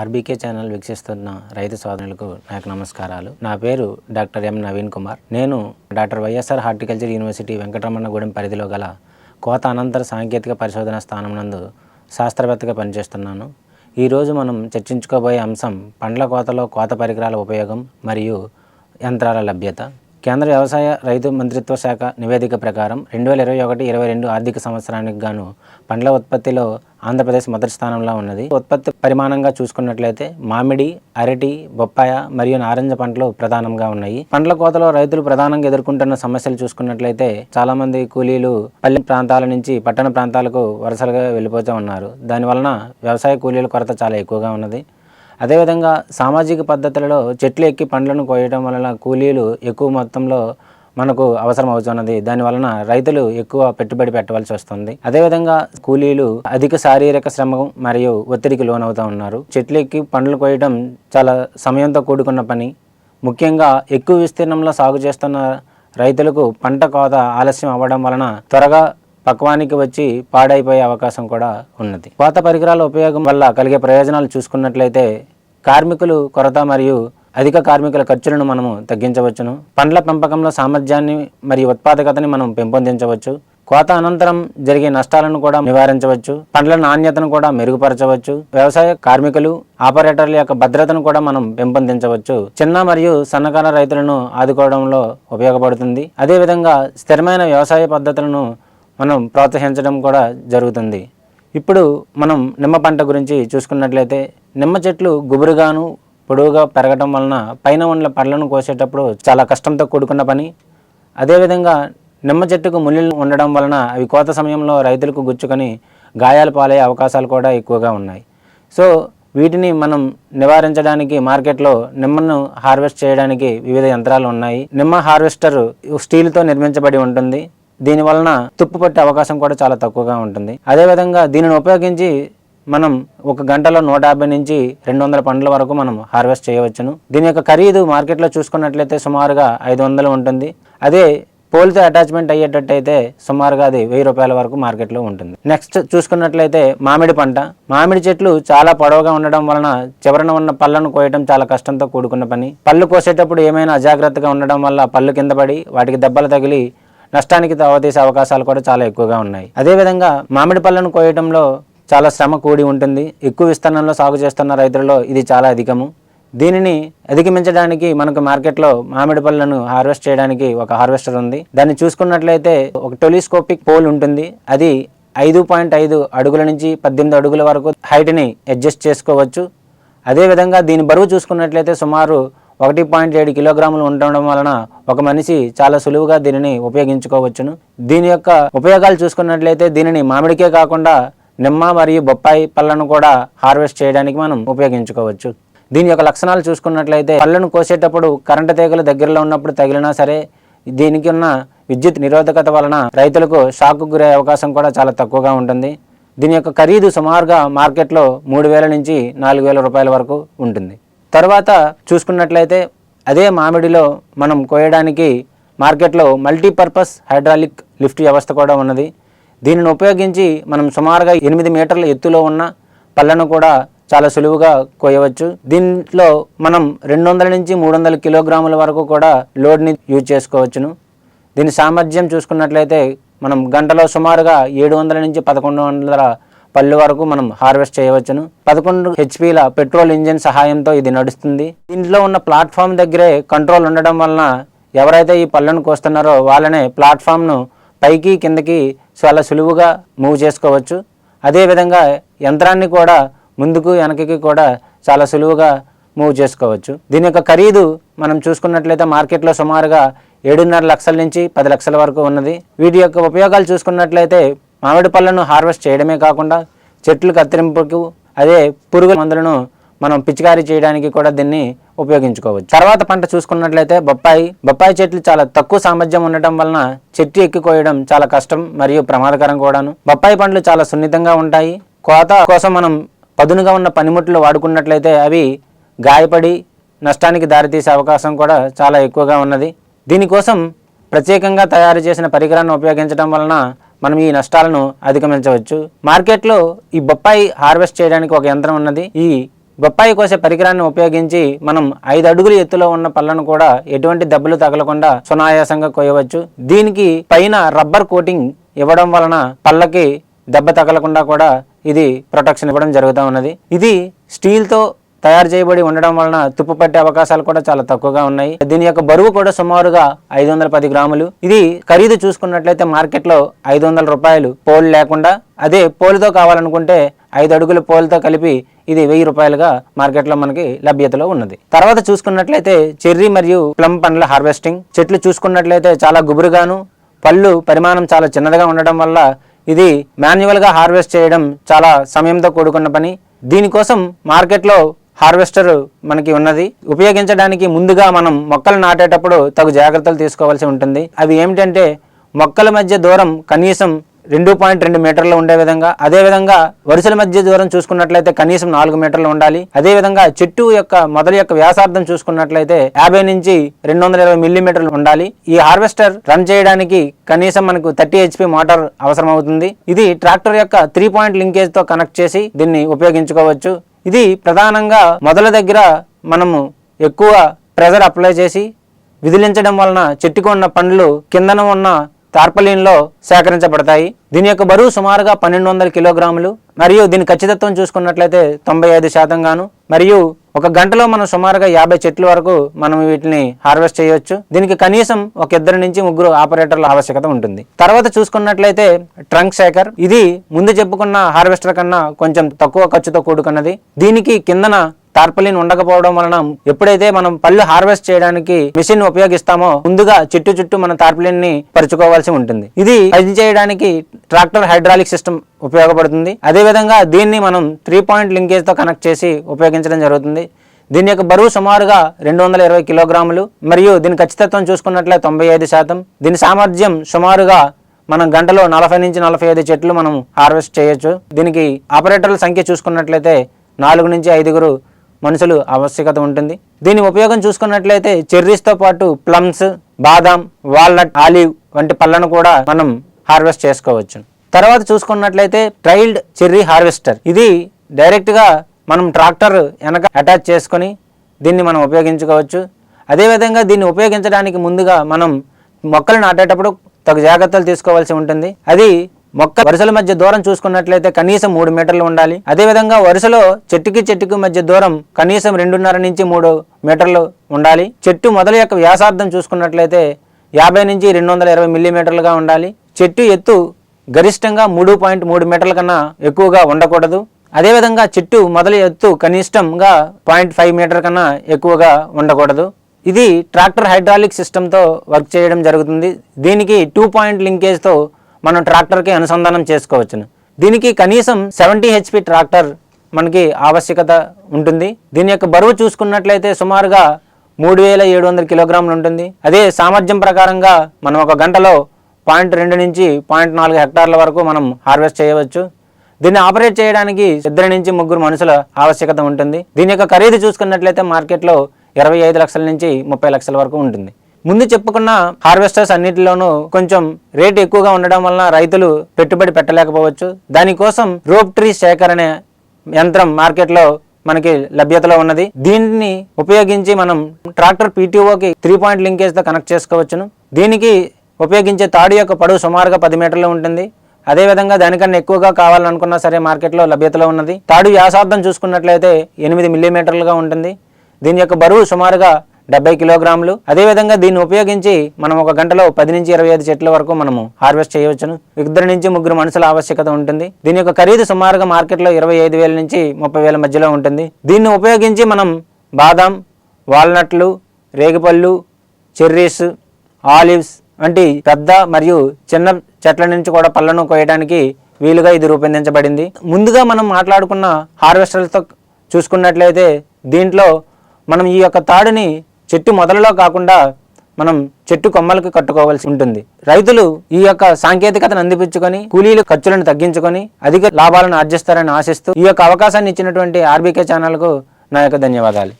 RBK channel వీక్షిస్తున్న రైతు సోదరులకు నాకు నమస్కారాలు. నా పేరు డాక్టర్ ఎం నవీన్ కుమార్. నేను doctor YSR horticulture university Venkataramannagudem పరిధిలో గల కోత అనంతర సాంకేతిక పరిశోధన స్థానం నందు శాస్త్రవేత్తగా పనిచేస్తున్నాను. ఈరోజు మనం చర్చించుకోబోయే అంశం పండ్ల కోతలో కోత పరికరాల ఉపయోగం మరియు యంత్రాల లభ్యత. కేంద్ర వ్యవసాయ రైతు మంత్రిత్వ శాఖ నివేదిక ప్రకారం రెండు వేల ఇరవై ఒకటి ఇరవై రెండు ఆర్థిక సంవత్సరానికి గాను పండ్ల ఉత్పత్తిలో ఆంధ్రప్రదేశ్ మొదటి స్థానంలో ఉన్నది. ఉత్పత్తి పరిమాణంగా చూసుకున్నట్లయితే మామిడి అరటి బొప్పాయ మరియు నారింజ పంటలు ప్రధానంగా ఉన్నాయి. పండ్ల కోతలో రైతులు ప్రధానంగా ఎదుర్కొంటున్న సమస్యలు చూసుకున్నట్లయితే చాలా మంది కూలీలు పల్లె ప్రాంతాల నుంచి పట్టణ ప్రాంతాలకు వరుసలుగా వెళ్ళిపోతూ ఉన్నారు. దానివలన వ్యవసాయ కూలీల కొరత చాలా ఎక్కువగా ఉన్నది. అదేవిధంగా సామాజిక పద్ధతులలో చెట్లు ఎక్కి పండ్లను కోయడం వలన కూలీలు ఎక్కువ మొత్తంలో మనకు అవసరం అవుతున్నది దాని వలన రైతులు ఎక్కువ పెట్టుబడి పెట్టవలసి వస్తుంది. అదేవిధంగా కూలీలు అధిక శారీరక శ్రమ మరియు ఒత్తిడికి లోనవుతూ ఉన్నారు. చెట్లు ఎక్కి పండ్లు కోయడం చాలా సమయంతో కూడుకున్న పని. ముఖ్యంగా ఎక్కువ విస్తీర్ణంలో సాగు చేస్తున్న రైతులకు పంట కోత ఆలస్యం అవ్వడం వలన త్వరగా పక్వానికి వచ్చి పాడైపోయే అవకాశం కూడా ఉన్నది. కోత పరికరాల ఉపయోగం వల్ల కలిగే ప్రయోజనాలు చూసుకున్నట్లయితే కార్మికులు కొరత మరియు అధిక కార్మికుల ఖర్చులను మనము తగ్గించవచ్చును. పండ్ల పెంపకంలో సామర్థ్యాన్ని మరియు ఉత్పాదకతని మనం పెంపొందించవచ్చు. కోత అనంతరం జరిగే నష్టాలను కూడా నివారించవచ్చు. పండ్ల నాణ్యతను కూడా మెరుగుపరచవచ్చు. వ్యవసాయ కార్మికులు ఆపరేటర్ల యొక్క భద్రతను కూడా మనం పెంపొందించవచ్చు. చిన్న మరియు సన్నకారు రైతులను ఆదుకోవడంలో ఉపయోగపడుతుంది. అదేవిధంగా స్థిరమైన వ్యవసాయ పద్ధతులను మనం ప్రోత్సహించడం కూడా జరుగుతుంది. ఇప్పుడు మనం నిమ్మ పంట గురించి చూసుకున్నట్లయితే నిమ్మ చెట్లు గుబురుగాను పొడవుగా పెరగడం వలన పైన ఉన్న పళ్ళను కోసేటప్పుడు చాలా కష్టంతో కూడుకున్న పని. అదేవిధంగా నిమ్మ చెట్టుకు ముళ్ళు ఉండడం వలన అవి కోత సమయంలో రైతులకు గుచ్చుకొని గాయాలు పాలయ్యే అవకాశాలు కూడా ఎక్కువగా ఉన్నాయి. సో వీటిని మనం నివారించడానికి మార్కెట్లో నిమ్మను హార్వెస్ట్ చేయడానికి వివిధ యంత్రాలు ఉన్నాయి. నిమ్మ హార్వెస్టర్ స్టీల్తో నిర్మించబడి ఉంటుంది. దీని వలన తుప్పు పట్టే అవకాశం కూడా చాలా తక్కువగా ఉంటుంది. అదేవిధంగా దీనిని ఉపయోగించి మనం ఒక గంటలో నూట యాభై నుంచి రెండు వందల పండ్ల వరకు మనం హార్వెస్ట్ చేయవచ్చును. దీని యొక్క ఖరీదు మార్కెట్లో చూసుకున్నట్లయితే సుమారుగా ఐదు వందలు ఉంటుంది. అదే పోల్తో అటాచ్మెంట్ అయ్యేటట్టయితే సుమారుగా అది వెయ్యి రూపాయల వరకు మార్కెట్లో ఉంటుంది. నెక్స్ట్ చూసుకున్నట్లయితే మామిడి పంట. మామిడి చెట్లు చాలా పొడవుగా ఉండడం వలన చివరన ఉన్న పళ్ళను కోయటం చాలా కష్టంతో కూడుకున్న పని. పళ్ళు కోసేటప్పుడు ఏమైనా అజాగ్రత్తగా ఉండడం వల్ల పళ్ళు కింద పడి వాటికి దెబ్బలు తగిలి నష్టానికి తావతీసే అవకాశాలు కూడా చాలా ఎక్కువగా ఉన్నాయి. అదేవిధంగా మామిడి పళ్ళను కోయటంలో చాలా శ్రమ కూడి ఉంటుంది. ఎక్కువ విస్తీర్ణంలో సాగు చేస్తున్న రైతులలో ఇది చాలా అధికము. దీనిని అధిగమించడానికి మనకు మార్కెట్లో మామిడి పళ్ళను హార్వెస్ట్ చేయడానికి ఒక హార్వెస్టర్ ఉంది. దాన్ని చూసుకున్నట్లయితే ఒక టెలిస్కోపిక్ పోల్ ఉంటుంది. అది ఐదు పాయింట్ ఐదు అడుగుల నుంచి పద్దెనిమిది అడుగుల వరకు హైట్ని అడ్జస్ట్ చేసుకోవచ్చు. అదేవిధంగా దీని బరువు చూసుకున్నట్లయితే సుమారు ఒకటి పాయింట్ ఏడు కిలోగ్రాములు ఉండడం వలన ఒక మనిషి చాలా సులువుగా దీనిని ఉపయోగించుకోవచ్చును. దీని యొక్క ఉపయోగాలు చూసుకున్నట్లయితే దీనిని మామిడికే కాకుండా నిమ్మ మరియు బొప్పాయి పళ్ళను కూడా హార్వెస్ట్ చేయడానికి మనం ఉపయోగించుకోవచ్చు. దీని యొక్క లక్షణాలు చూసుకున్నట్లయితే పళ్ళను కోసేటప్పుడు కరెంటు తీగలు దగ్గరలో ఉన్నప్పుడు తగిలినా సరే దీనికి ఉన్న విద్యుత్ నిరోధకత వలన రైతులకు షాక్ గురే అవకాశం కూడా చాలా తక్కువగా ఉంటుంది. దీని యొక్క ఖరీదు సుమారుగా మార్కెట్లో మూడు వేల నుంచి నాలుగు వేల రూపాయల వరకు ఉంటుంది. తర్వాత చూసుకున్నట్లయితే అదే మామిడిలో మనం కోయడానికి మార్కెట్లో మల్టీపర్పస్ హైడ్రాలిక్ లిఫ్ట్ వ్యవస్థ కూడా ఉన్నది. దీనిని ఉపయోగించి మనం సుమారుగా ఎనిమిది మీటర్ల ఎత్తులో ఉన్న పళ్ళను కూడా చాలా సులువుగా కోయవచ్చు. దీంట్లో మనం రెండు వందల నుంచి మూడు వందల కిలోగ్రాముల వరకు కూడా లోడ్ని యూజ్ చేసుకోవచ్చును. దీని సామర్థ్యం చూసుకున్నట్లయితే మనం గంటలో సుమారుగా ఏడు వందల నుంచి పదకొండు వందల పళ్ళు వరకు మనం హార్వెస్ట్ చేయవచ్చును. పదకొండు హెచ్పిల పెట్రోల్ ఇంజిన్ సహాయంతో ఇది నడుస్తుంది. దీంట్లో ఉన్న ప్లాట్ఫామ్ దగ్గరే కంట్రోల్ ఉండడం వలన ఎవరైతే ఈ పళ్ళను కోస్తున్నారో వాళ్ళనే ప్లాట్ఫామ్ను పైకి కిందకి చాలా సులువుగా మూవ్ చేసుకోవచ్చు. అదేవిధంగా యంత్రాన్ని కూడా ముందుకు వెనకకి కూడా చాలా సులువుగా మూవ్ చేసుకోవచ్చు. దీని యొక్క ఖరీదు మనం చూసుకున్నట్లయితే మార్కెట్లో సుమారుగా ఏడున్నర లక్షల నుంచి పది లక్షల వరకు ఉన్నది. వీటి యొక్క ఉపయోగాలు చూసుకున్నట్లయితే మామిడి పళ్ళను హార్వెస్ట్ చేయడమే కాకుండా చెట్లు కత్తిరింపుకు అదే పురుగు మందులను మనం పిచికారీ చేయడానికి కూడా దీన్ని ఉపయోగించుకోవచ్చు. తర్వాత పంట చూసుకున్నట్లయితే బొప్పాయి బొప్పాయి చెట్లు చాలా తక్కువ సామర్థ్యం ఉండటం వలన చెట్టు ఎక్కి కోయడం చాలా కష్టం మరియు ప్రమాదకరం కూడాను. బొప్పాయి పండ్లు చాలా సున్నితంగా ఉంటాయి. కోత కోసం మనం పదునుగా ఉన్న పనిముట్లు వాడుకున్నట్లయితే అవి గాయపడి నష్టానికి దారితీసే అవకాశం కూడా చాలా ఎక్కువగా ఉన్నది. దీనికోసం ప్రత్యేకంగా తయారు చేసిన పరికరాన్ని ఉపయోగించడం వలన మనం ఈ నష్టాలను అధిగమించవచ్చు. మార్కెట్లో ఈ బొప్పాయి హార్వెస్ట్ చేయడానికి ఒక యంత్రం ఉన్నది. ఈ బొప్పాయి కోసే పరికరాన్ని ఉపయోగించి మనం ఐదు అడుగుల ఎత్తులో ఉన్న పళ్ళను కూడా ఎటువంటి దెబ్బలు తగలకుండా సునాయాసంగా కోయవచ్చు దీనికి పైన రబ్బర్ కోటింగ్ ఇవ్వడం వలన పళ్ళకి దెబ్బ తగలకుండా కూడా ఇది ప్రొటెక్షన్ ఇవ్వడం జరుగుతూ ఉన్నది. ఇది స్టీల్తో తయారు చేయబడి ఉండడం వలన తుప్పు పట్టే అవకాశాలు కూడా చాలా తక్కువగా ఉన్నాయి. దీని యొక్క బరువు కూడా సుమారుగా ఐదు వందల పది గ్రాములు. ఇది ఖరీదు చూసుకున్నట్లయితే మార్కెట్లో ఐదు వందల రూపాయలు పోల్ లేకుండా అదే పోలుతో కావాలనుకుంటే ఐదు అడుగుల పోల్తో కలిపి ఇది వెయ్యి రూపాయలుగా మార్కెట్లో మనకి లభ్యతలో ఉన్నది. తర్వాత చూసుకున్నట్లయితే చెర్రీ మరియు ప్లమ్ పండ్ల హార్వెస్టింగ్. చెట్లు చూసుకున్నట్లయితే చాలా గుబురుగాను పళ్ళు పరిమాణం చాలా చిన్నదిగా ఉండడం వల్ల ఇది మాన్యువల్గా హార్వెస్ట్ చేయడం చాలా సమయంతో కూడుకున్న పని. దీనికోసం మార్కెట్లో హార్వెస్టర్ మనకి ఉన్నది. ఉపయోగించడానికి ముందుగా మనం మొక్కలు నాటేటప్పుడు తగు జాగ్రత్తలు తీసుకోవాల్సి ఉంటుంది. అవి ఏమిటంటే మొక్కల మధ్య దూరం కనీసం రెండు పాయింట్ రెండు మీటర్లు ఉండే విధంగా అదే విధంగా వరుసల మధ్య దూరం చూసుకున్నట్లయితే కనీసం నాలుగు మీటర్లు ఉండాలి. అదే విధంగా చెట్టు యొక్క మొదల యొక్క వ్యాసార్థం చూసుకున్నట్లయితే యాభై నుంచి రెండు వందల ఇరవై మిల్లీమీటర్లు ఉండాలి. ఈ హార్వెస్టర్ రన్ చేయడానికి కనీసం మనకు థర్టీ హెచ్పి మోటార్ అవసరం అవుతుంది ఇది ట్రాక్టర్ యొక్క త్రీ పాయింట్ లింకేజ్తో కనెక్ట్ చేసి దీన్ని ఉపయోగించుకోవచ్చు. ఇది ప్రధానంగా మొదల దగ్గర మనము ఎక్కువ ప్రెజర్ అప్లై చేసి విదిలించడం వలన చెట్టుకు ఉన్న పండ్లు కిందన ఉన్న టార్పలిన్లో సేకరించబడతాయి. దీని యొక్క బరువు సుమారుగా పన్నెండు వందల కిలోగ్రాములు మరియు దీని ఖచ్చితత్వం చూసుకున్నట్లయితే తొంభై ఐదు శాతం గాను మరియు ఒక గంటలో మనం సుమారుగా యాభై చెట్ల వరకు మనం వీటిని హార్వెస్ట్ చేయొచ్చు. దీనికి కనీసం ఒక ఇద్దరు నుంచి ముగ్గురు ఆపరేటర్ల ఆవశ్యకత ఉంటుంది. తర్వాత చూసుకున్నట్లయితే ట్రంక్ శేఖర్ ఇది ముందు చెప్పుకున్న హార్వెస్టర్ కన్నా కొంచెం తక్కువ ఖర్చుతో కూడుకున్నది. దీనికి కిందన టార్పలిన్ ఉండకపోవడం వలన ఎప్పుడైతే మనం పళ్ళు హార్వెస్ట్ చేయడానికి మిషన్ ఉపయోగిస్తామో ముందుగా చుట్టూ చుట్టూ మన టార్పలిన్ని పరుచుకోవాల్సి ఉంటుంది. ఇది పని చేయడానికి ట్రాక్టర్ హైడ్రాలిక్ సిస్టమ్ ఉపయోగపడుతుంది. అదే విధంగా దీన్ని మనం త్రీ పాయింట్ లింకేజ్తో కనెక్ట్ చేసి ఉపయోగించడం జరుగుతుంది. దీని యొక్క బరువు సుమారుగా రెండు వందల ఇరవై కిలోగ్రాములు మరియు దీని ఖచ్చితత్వం చూసుకున్నట్లే తొంభై ఐదు శాతం. దీని సామర్థ్యం సుమారుగా మనం గంటలో నలభై నుంచి నలభై ఐదు చెట్లు మనం హార్వెస్ట్ చేయొచ్చు. దీనికి ఆపరేటర్ల సంఖ్య చూసుకున్నట్లయితే నాలుగు నుంచి ఐదుగురు మనుషులు ఆవశ్యకత ఉంటుంది. దీని ఉపయోగం చూసుకున్నట్లయితే చెర్రీస్తో పాటు ప్లమ్స్ బాదాం వాల్నట్ ఆలివ్ వంటి పళ్ళను కూడా మనం హార్వెస్ట్ చేసుకోవచ్చు. తర్వాత చూసుకున్నట్లయితే ట్రైల్డ్ చెర్రీ హార్వెస్టర్. ఇది డైరెక్ట్గా మనం ట్రాక్టర్ వెనక అటాచ్ చేసుకొని దీన్ని మనం ఉపయోగించుకోవచ్చు. అదేవిధంగా దీన్ని ఉపయోగించడానికి ముందుగా మనం మొక్కలు నాటేటప్పుడు తగు జాగ్రత్తలు తీసుకోవాల్సి ఉంటుంది. అది మొక్క వరుసల మధ్య దూరం చూసుకున్నట్లయితే కనీసం మూడు మీటర్లు ఉండాలి. అదేవిధంగా వరుసలో చెట్టుకి చెట్టుకి మధ్య దూరం కనీసం రెండున్నర నుంచి మూడు మీటర్లు ఉండాలి. చెట్టు మొదల యొక్క వ్యాసార్థం చూసుకున్నట్లయితే యాభై నుంచి రెండు వందల ఇరవై మిల్లీమీటర్లుగా ఉండాలి. చెట్టు ఎత్తు గరిష్టంగా మూడు పాయింట్ మూడు మీటర్ల కన్నా ఎక్కువగా ఉండకూడదు. అదేవిధంగా చెట్టు మొదల ఎత్తు కనిష్టంగా పాయింట్ ఫైవ్ మీటర్ కన్నా ఎక్కువగా ఉండకూడదు. ఇది ట్రాక్టర్ హైడ్రాలిక్ సిస్టంతో వర్క్ చేయడం జరుగుతుంది. దీనికి టూ పాయింట్ లింకేజ్తో మనం ట్రాక్టర్కి అనుసంధానం చేసుకోవచ్చును. దీనికి కనీసం సెవెంటీ హెచ్పి ట్రాక్టర్ మనకి ఆవశ్యకత ఉంటుంది. దీని యొక్క బరువు చూసుకున్నట్లయితే సుమారుగా మూడు వేల ఏడు వందల కిలోగ్రాములు ఉంటుంది. అదే సామర్థ్యం ప్రకారంగా మనం ఒక గంటలో పాయింట్ రెండు నుంచి పాయింట్ నాలుగు హెక్టార్ల వరకు మనం హార్వెస్ట్ చేయవచ్చు. దీన్ని ఆపరేట్ చేయడానికి ఇద్దరు నుంచి ముగ్గురు మనుషుల ఆవశ్యకత ఉంటుంది. దీని యొక్క ఖరీదు చూసుకున్నట్లయితే మార్కెట్లో ఇరవై ఐదు లక్షల నుంచి ముప్పై లక్షల వరకు ఉంటుంది. ముందు చెప్పుకున్న హార్వెస్టర్స్ అన్నిటిలోనూ కొంచెం రేటు ఎక్కువగా ఉండడం వలన రైతులు పెట్టుబడి పెట్టలేకపోవచ్చు. దానికోసం రోప్ ట్రీ శేఖర్ అనే యంత్రం మార్కెట్లో మనకి లభ్యతలో ఉన్నది. దీనిని ఉపయోగించి మనం ట్రాక్టర్ పీటీఓకి త్రీ పాయింట్ లింకేజ్తో కనెక్ట్ చేసుకోవచ్చును. దీనికి ఉపయోగించే తాడు యొక్క పొడవు సుమారుగా పది మీటర్లు ఉంటుంది. అదేవిధంగా దానికన్నా ఎక్కువగా కావాలనుకున్నా సరే మార్కెట్లో లభ్యతలో ఉన్నది. తాడు వ్యాసార్థం చూసుకున్నట్లయితే ఎనిమిది మిల్లీమీటర్లుగా ఉంటుంది. దీని యొక్క బరువు సుమారుగా డెబ్బై కిలోగ్రాములు. అదేవిధంగా దీన్ని ఉపయోగించి మనం ఒక గంటలో పది నుంచి ఇరవై ఐదు చెట్ల వరకు మనము హార్వెస్ట్ చేయవచ్చును. ఇద్దరు నుంచి ముగ్గురు మనుషుల ఆవశ్యకత ఉంటుంది. దీని యొక్క ఖరీదు సుమారుగా మార్కెట్లో ఇరవై ఐదు వేల నుంచి ముప్పై వేల మధ్యలో ఉంటుంది. దీన్ని ఉపయోగించి మనం బాదం వాల్నట్లు రేగిపళ్ళు చెర్రీస్ ఆలివ్స్ వంటి పెద్ద మరియు చిన్న చెట్ల నుంచి కూడా పళ్ళను కోయడానికి వీలుగా ఇది రూపొందించబడింది. ముందుగా మనం మాట్లాడుకున్న హార్వెస్టర్లతో చూసుకున్నట్లయితే దీంట్లో మనం ఈ యొక్క తాడుని చెట్టు మొదలలో కాకుండా మనం చెట్టు కొమ్మలకు కట్టుకోవాల్సి ఉంటుంది. రైతులు ఈ యొక్క సాంకేతికతను అందిపించుకొని కూలీల ఖర్చులను తగ్గించుకొని అధిక లాభాలను ఆర్జిస్తారని ఆశిస్తూ ఈ యొక్క అవకాశాన్ని ఇచ్చినటువంటి ఆర్బీకే ఛానల్కు నా యొక్క ధన్యవాదాలు.